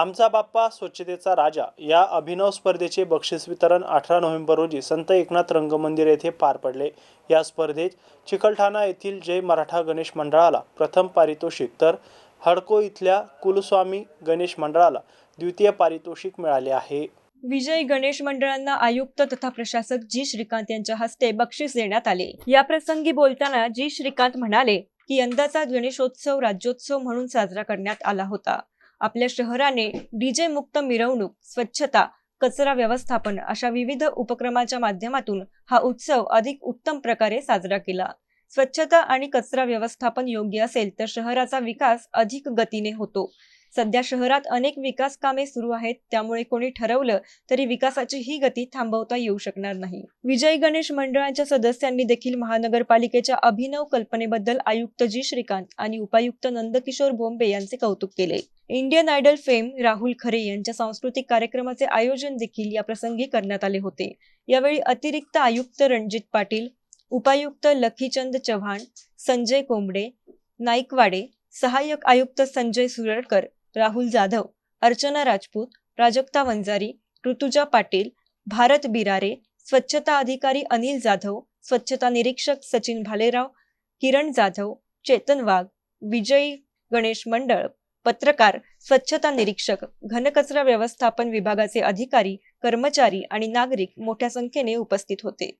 आमचा बाप्पा स्वच्छतेचा राजा. या अभिनव स्पर्धेचे बक्षीस वितरण अठरा नोव्हेंबर रोजी संत एकनाथ रंगमंदिर येथे पार पडले. या स्पर्धेत चिकलठाणा येथील जय मराठा गणेश मंडळाला प्रथम पारितोषिक तर हडको इथल्या कुलस्वामी गणेश मंडळाला द्वितीय पारितोषिक मिळाले आहे. विजय गणेश मंडळांना आयुक्त तथा प्रशासक जी श्रीकांत यांच्या हस्ते बक्षीस देण्यात आले. या प्रसंगी बोलताना जी श्रीकांत म्हणाले की यंदाचा गणेशोत्सव राज्योत्सव म्हणून साजरा करण्यात आला होता. आपल्या शहराने डीजे मुक्त मिरवणूक स्वच्छता कचरा व्यवस्थापन अशा विविध उपक्रमाच्या माध्यमातून हा उत्सव अधिक उत्तम प्रकारे साजरा केला. स्वच्छता आणि कचरा व्यवस्थापन योग्य असेल तर शहराचा विकास अधिक गतीने होतो. सध्या शहरात अनेक विकास कामे सुरू आहेत. त्यामुळे कोणी ठरवलं तरी विकासाची ही गती थांबवता येऊ शकणार नाही. विजय गणेश मंडळाच्या सदस्यांनी देखील महानगरपालिकेच्या अभिनव कल्पनेबद्दल आयुक्त जी. श्रीकांत आणि उपायुक्त नंदकिशोर बोंबे यांचे कौतुक केले. इंडियन आयडल फेम राहुल खरे यांच्या सांस्कृतिक कार्यक्रमाचे आयोजन देखील या प्रसंगी करण्यात आले होते. यावेळी अतिरिक्त आयुक्त रणजित पाटील उपायुक्त लखीचंद चव्हाण संजय कोंबडे नाईकवाडे सहाय्यक आयुक्त संजय सुरळकर राहुल जाधव अर्चना राजपूत प्राजक्ता वंजारी ऋतुजा पाटील भारत बिरारे स्वच्छता अधिकारी अनिल जाधव स्वच्छता निरीक्षक सचिन भालेराव किरण जाधव चेतन वाघ विजयी गणेश मंडळ पत्रकार स्वच्छता निरीक्षक घनकचरा व्यवस्थापन विभागाचे अधिकारी कर्मचारी आणि नागरिक मोठ्या संख्येने उपस्थित होते.